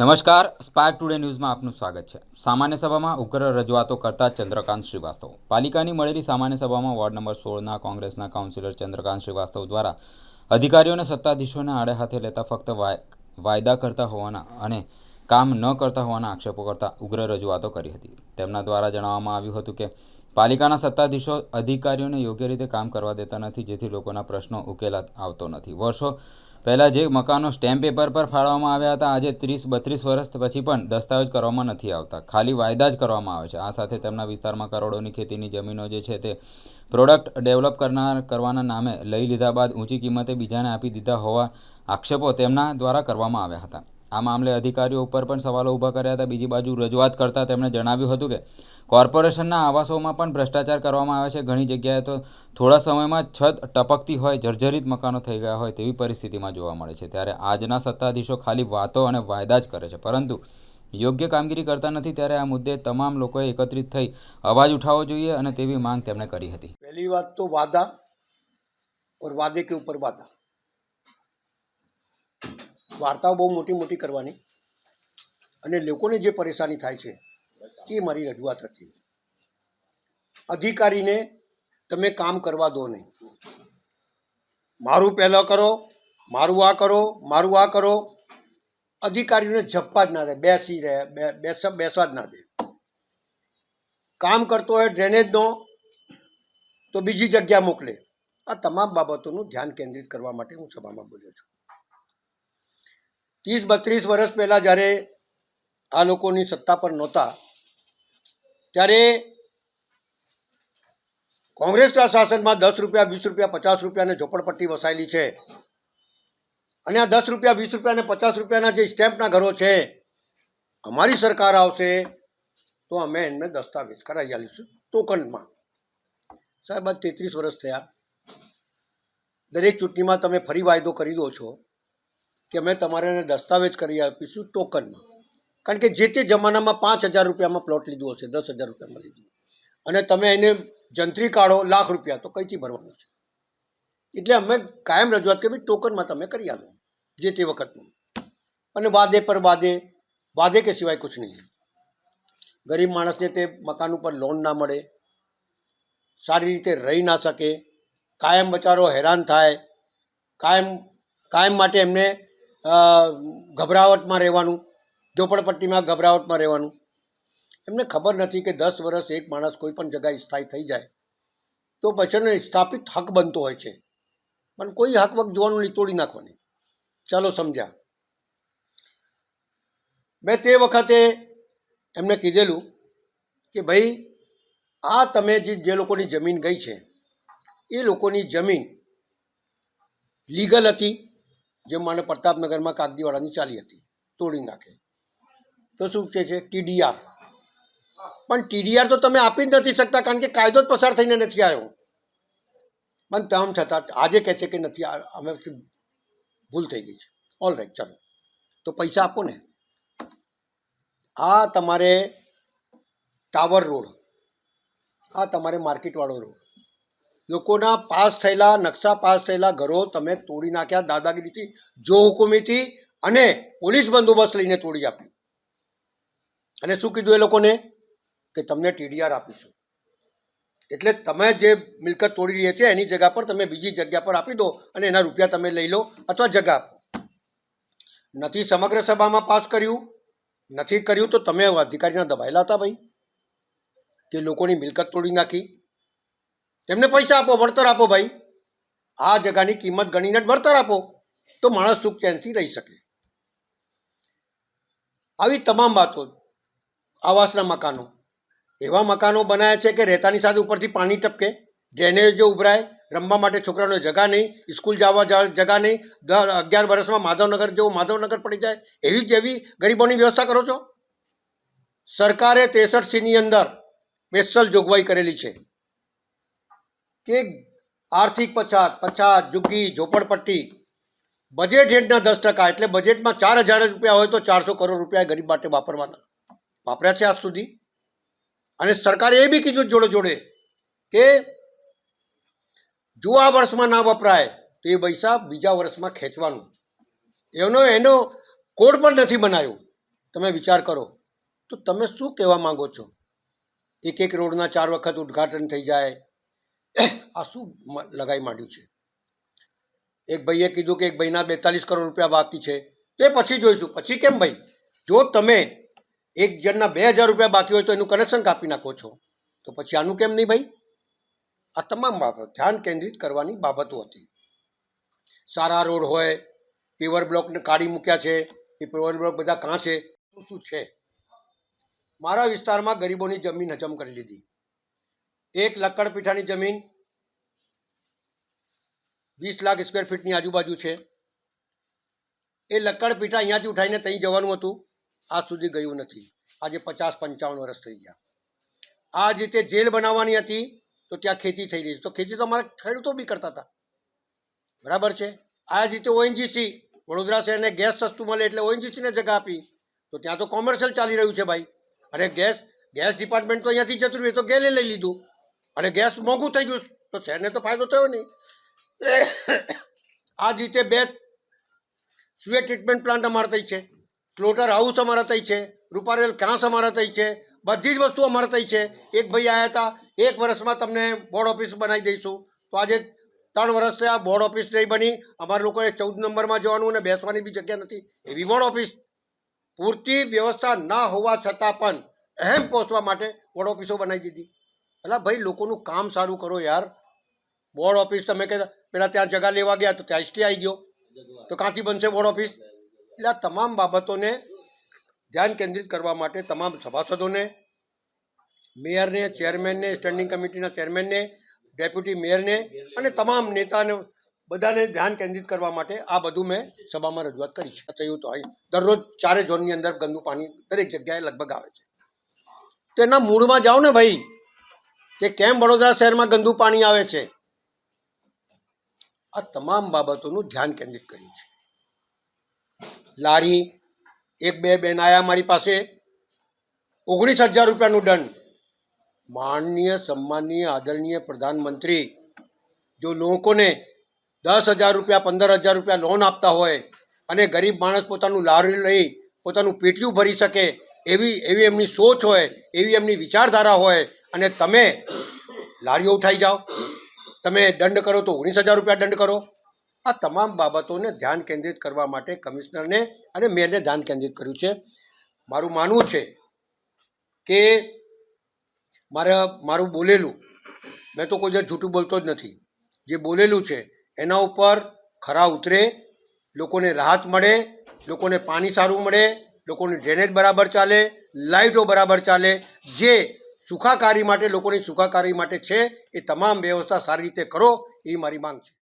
નમસ્કાર spark today ન્યૂઝમાં આપનું સ્વાગત છે. સામાન્ય સભામાં ઉગ્ર રજૂઆતો કરતા ચંદ્રકાંત શ્રીવાસ્તવ. પાલિકાની મળેલી સામાન્ય સભામાં વોર્ડ નંબર સોળના કોંગ્રેસના કાઉન્સિલર ચંદ્રકાંત શ્રીવાસ્તવ દ્વારા અધિકારીઓને સત્તાધીશોને આડે હાથે લેતા ફક્ત વાય- વાયદા કરતા હોવાના અને કામ ન કરતા હોવાના આક્ષેપો કરતા ઉગ્ર રજૂઆતો કરી હતી. તેમના દ્વારા જણાવવામાં આવ્યું હતું કે, પાલિકાના સત્તાધીશો અધિકારીઓને યોગ્ય રીતે કામ કરવા દેતા નથી, જેથી લોકોના પ્રશ્નો ઉકેલા આવતો નથી. વર્ષો પહેલાં જે મકાનો સ્ટેમ્પ પેપર પર ફાળવામાં આવ્યા હતા, આજે ત્રીસ, બત્રીસ વર્ષ પછી પણ દસ્તાવેજ કરવામાં નથી આવતા. ખાલી વાયદા જ કરવામાં આવે છે. આ સાથે તેમના વિસ્તારમાં કરોડોની ખેતીની જમીનો જે છે તે પ્રોડક્ટ ડેવલપ કરનાર, કરવાના નામે લઈ લીધા બાદ ઊંચી કિંમતે બીજાને આપી દીધા હોવા આક્ષેપો તેમના દ્વારા કરવામાં આવ્યા હતા. આ મામલે અધિકારીઓ ઉપર પણ સવાલો ઊભા કર્યા હતા. બીજી બાજુ રજૂઆત કરતાં તેમણે જણાવ્યું હતું કે, કોર્પોરેશનના આવાસોમાં પણ ભ્રષ્ટાચાર કરવામાં આવે છે. ઘણી જગ્યાએ તો થોડા સમયમાં છત ટપકતી હોય, જર્જરિત મકાનો થઈ ગયા હોય તેવી પરિસ્થિતિમાં જોવા મળે છે. ત્યારે આજના સત્તાધીશો ખાલી વાતો અને વાયદા જ કરે છે. પરંતુ યોગ્ય કામગીરી કરતા નથી ત્યારે આ મુદ્દે તમામ લોકોએ એકત્રિત થઈ અવાજ ઉઠાવવો જોઈએ અને તેવી માંગ તેમણે કરી હતી. પહેલી વાત તો વાદા વાદે કે ઉપર વાદા? વાર્તાઓ બહુ મોટી મોટી કરવાની અને લોકોને જે પરેશાની થાય છે, એ મારી રજૂઆત હતી. અધિકારીને તમે કામ કરવા દો નહીં. મારું પહેલાં કરો, મારું આ કરો, મારું આ કરો. અધિકારીઓને જપવા જ ના દે, બેસી રહે બેસ, બેસવા જ ના દે. કામ કરતો હોય ડ્રેનેજનો તો બીજી જગ્યા મોકલે. આ તમામ બાબતોનું ધ્યાન કેન્દ્રિત કરવા માટે હું સભામાં બોલ્યો છું. ત્રીસ બત્રીસ વર્ષ પહેલાં જ્યારે આ લોકોની સત્તા પર નહોતા, ત્યારે કોંગ્રેસના શાસનમાં દસ રૂપિયા, વીસ રૂપિયા, પચાસ રૂપિયાને ઝોપડપટ્ટી વસાયેલી છે. અને આ દસ રૂપિયા, વીસ રૂપિયા અને પચાસ રૂપિયાના જે સ્ટેમ્પના ઘરો છે, અમારી સરકાર આવશે તો અમે એમને દસ્તાવેજ કરાવી આવીશું ટોકનમાં સાહેબ આ તેત્રીસ વર્ષ થયા. દરેક ચૂંટણીમાં તમે ફરી વાયદો કરી દો છો. કે અમે તમારે એને દસ્તાવેજ કરી આપીશું ટોકનમાં. કારણ કે જે તે જમાનામાં પાંચ હજાર રૂપિયામાં પ્લોટ લીધો હશે, દસ હજાર રૂપિયામાં લીધું. અને તમે એને જંત્રી કાઢો, લાખ રૂપિયા, તો કંઈથી ભરવાનું છે? એટલે અમે કાયમ રજૂઆત કે ભાઈ, ટોકનમાં તમે કરી આલો, જે તે વખતનું. અને વાદે પર વાદે વાદે કે સિવાય કુછ નહીં. ગરીબ માણસને તે મકાન ઉપર લોન ના મળે, સારી રીતે રહી ના શકે, કાયમ બચારો હેરાન થાય, કાયમ કાયમ માટે એમને ગભરાવટમાં રહેવાનું, ઝોપડપટ્ટીમાં ગભરાવટમાં રહેવાનું. એમને ખબર નથી કે દસ વર્ષ એક માણસ કોઈ પણ જગ્યાએ સ્થાયી થઈ જાય. તો પછી સ્થાપિત હક બનતો હોય છે. પણ કોઈ હક વક જોવાનું નહીં, તોડી નાખવાની. ચાલો સમજ્યા. મેં તે વખતે એમને કીધેલું કે ભાઈ, આ તમે જે જે લોકોની જમીન ગઈ છે, એ લોકોની જમીન લીગલ હતી. જેમ માને પ્રતાપનગરમાં કાગદીવાડાની ચાલી હતી, તોડી નાખે. તો શું કહે છે? ટીડીઆર. પણ ટીડીઆર તો તમે આપી જ નથી શકતા, કારણ કે કાયદો જ પસાર થઈને નથી આવ્યો. પણ તેમ છતાં આજે કહે છે કે નથી, આ- અમે ભૂલ થઈ ગઈ છે. ઓલ રાઈટ ચાલો. તો પૈસા આપો ને. આ તમારે ટાવર રોડ. આ તમારે માર્કેટવાળો રોડ. લોકોના પાસ થયેલા, નકશા પાસ થયેલા ઘરો તમે તોડી નાખ્યા દાદાગીરીથી જો હુકુમીથી અને પોલીસ બંદોબસ્ત લઈને તોડી આપ્યું. અને શું કીધું એ લોકોને? કે તમને ટીડીઆર આપીશું. એટલે તમે જે મિલકત તોડી રહી છે, એની જગ્યા પર તમે બીજી જગ્યા પર આપી દો અને એના રૂપિયા તમે લઈ લો અથવા જગ્યા આપો. નથી સમગ્ર સભામાં પાસ કર્યું? નથી કર્યું તો તમે અધિકારીના દબાયેલા હતા ભાઈ? કે લોકોની મિલકત તોડી નાખી? તેમને પૈસા આપો, વળતર આપો ભાઈ. આ જગાની કિંમત ગણીને જ વળતર આપો, તો માણસ સુખ ચેનથી રહી શકે. આવી તમામ વાતો આવાસના મકાનો. એવા મકાનો બનાવ્યા છે કે રહેતાની સાથે ઉપરથી પાણી ટપકે, ડ્રેનેજો ઉભરાય, રમવા માટે છોકરાઓને જગા નહીં, સ્કૂલ જવા જગા નહીં દર અગિયાર વર્ષમાં માધવનગર જેવું માધવનગર પડી જાય, એવી જ એવી ગરીબોની વ્યવસ્થા કરો છો? સરકારે ત્રેસઠ સીની અંદર સ્પેશિયલ જોગવાઈ કરેલી છે. કે આર્થિક પછાત પછાત ઝુગ્ગી ઝોપડપટ્ટી બજેટ હેઠના દસ ટકા એટલે બજેટમાં ચાર હજાર રૂપિયા હોય તો ચારસો કરોડ રૂપિયા ગરીબ માટે વાપરવાના. વાપર્યા છે આજ સુધી. અને સરકારે એ બી કીધું જોડે જોડે કે જો આ વર્ષમાં ના વપરાય તો એ પૈસા બીજા વર્ષમાં ખેંચવાનું. એનો એનો કોડ પણ નથી બનાવ્યો. તમે વિચાર કરો. તો તમે શું કહેવા માંગો છો? એક એક રોડના ચાર વખત ઉદ્ઘાટન થઈ જાય. આ શું લગાવી માંડ્યું છે. એક ભાઈએ કીધું કે એક ભાઈના બેતાલીસ કરોડ રૂપિયા બાકી છે. તે પછી જોઈશું. પછી કેમ ભાઈ? જો તમે એક જણના બે હજાર રૂપિયા બાકી હોય તો એનું કનેક્શન કાપી નાખો છો. તો પછી આનું કેમ નહીં ભાઈ? આ તમામ બાબત ધ્યાન કેન્દ્રિત કરવાની બાબતો હતી. સારા રોડ હોય પેવર બ્લોકને કાઢી મૂક્યા છે. એ પેવર બ્લોક બધા કાં છે? શું શું છે? મારા વિસ્તારમાં ગરીબોની જમીન હજમ કરી લીધી. એક લક્કડપીઠાની જમીન વીસ લાખ સ્ક્વેર ફીટની આજુબાજુ છે. એ લક્કડપીઠા અહીંયાથી ઉઠાઈને ત્યાં જવાનું હતું. આજ સુધી ગયું નથી. આજે પચાસ પંચાવન વર્ષ થઈ ગયા. આ રીતે જેલ બનાવવાની હતી તો ત્યાં ખેતી થઈ રહી. છે તો ખેતી તો અમારા ખેડૂતો બી કરતા હતા. બરાબર છે? આ રીતે ઓએનજીસી, વડોદરા શહેરને ગેસ સસ્તું મળે એટલે ઓએનજીસીને જગ્યા આપી. તો ત્યાં તો કોમર્શિયલ ચાલી રહ્યું છે ભાઈ. અને ગેસ ગેસ ડિપાર્ટમેન્ટ તો અહીંયાથી જતું રહ્યું તો ગેલે લઈ લીધું. અને ગેસ મોંઘું થઈ ગયું તો શહેરને તો ફાયદો થયો નહીં. આ જ રીતે બે સુએ ટ્રીટમેન્ટ પ્લાન્ટ અમારા થઈ છે. સ્લોટર હાઉસ અમારા થઈ છે. રૂપારેલ કાંસ અમારા થઈ છે. બધી જ વસ્તુ અમારા થઈ છે. એક ભાઈ આવ્યા હતા. એક વર્ષમાં તમને બોર્ડ ઓફિસ બનાવી દઈશું. તો આજે ત્રણ વર્ષ થયા બોર્ડ ઓફિસ નહીં બની. અમારા લોકોએ ચૌદ નંબરમાં જવાનું અને બેસવાની બી જગ્યા નથી. એવી બોર્ડ ઓફિસ પૂરતી વ્યવસ્થા ના હોવા છતાં પણ અહેમ પહોંચવા માટે બોર્ડ ઓફિસો બનાવી દીધી. એટલે ભાઈ, લોકોનું કામ સારું કરો યાર. બોર્ડ ઓફિસ તમે કહેતા પેલા ત્યાં જગા લેવા ગયા તો ત્યાં એસટી આવી ગયો. તો કાંથી બનશે બોર્ડ ઓફિસ એટલે આ તમામ બાબતોને ધ્યાન કેન્દ્રિત કરવા માટે તમામ સભાસદોને, મેયરને, ચેરમેનને સ્ટેન્ડિંગ કમિટીના ચેરમેનને ડેપ્યુટી મેયરને અને તમામ નેતાને બધાને ધ્યાન કેન્દ્રિત કરવા માટે આ બધું મેં સભામાં રજૂઆત કરી છે. થયું તો અહીં. દરરોજ ચારે ઝોનની અંદર ગંદુ પાણી દરેક જગ્યાએ લગભગ આવે છે. તો એના મૂળમાં જાઓ ને ભાઈ. કે કેમ વડોદરા શહેરમાં ગંદુ પાણી આવે છે? આ તમામ બાબતોનું ધ્યાન કેન્દ્રિત કર્યું છે. લારી, એક બે બેન આયા મારી પાસે, ઓગણીસ હજાર રૂપિયાનું દંડ. માનનીય, સન્માનનીય, આદરણીય પ્રધાનમંત્રી, જો લોકોને દસ હજાર રૂપિયા, પંદર હજાર રૂપિયા લોન આપતા હોય અને ગરીબ માણસ પોતાનું લારી લઈ પોતાનું પેટીયું ભરી શકે, એવી એવી એમની સોચ હોય, એવી એમની વિચારધારા હોય અને તમે લારીઓ ઉઠાઈ જાઓ. તમે દંડ કરો તો ઓગણીસ હજાર રૂપિયા દંડ કરો. આ તમામ બાબતોને ધ્યાન કેન્દ્રિત કરવા માટે કમિશનરને અને મેયરને ધ્યાન કેન્દ્રિત કર્યું છે. મારું માનવું છે કે મારે, મારું બોલેલું, મેં તો કોઈ જૂઠું બોલતો જ નથી. જે બોલેલું છે એના ઉપર ખરા ઉતરે, લોકોને રાહત મળે, લોકોને પાણી સારું મળે, લોકોની ડ્રેનેજ બરાબર ચાલે લાઇટો બરાબર ચાલે, જે સુખાકારી માટે, લોકોની સુખાકારી માટે છે. એ તમામ વ્યવસ્થા સારી રીતે કરો, એ મારી માંગ છે.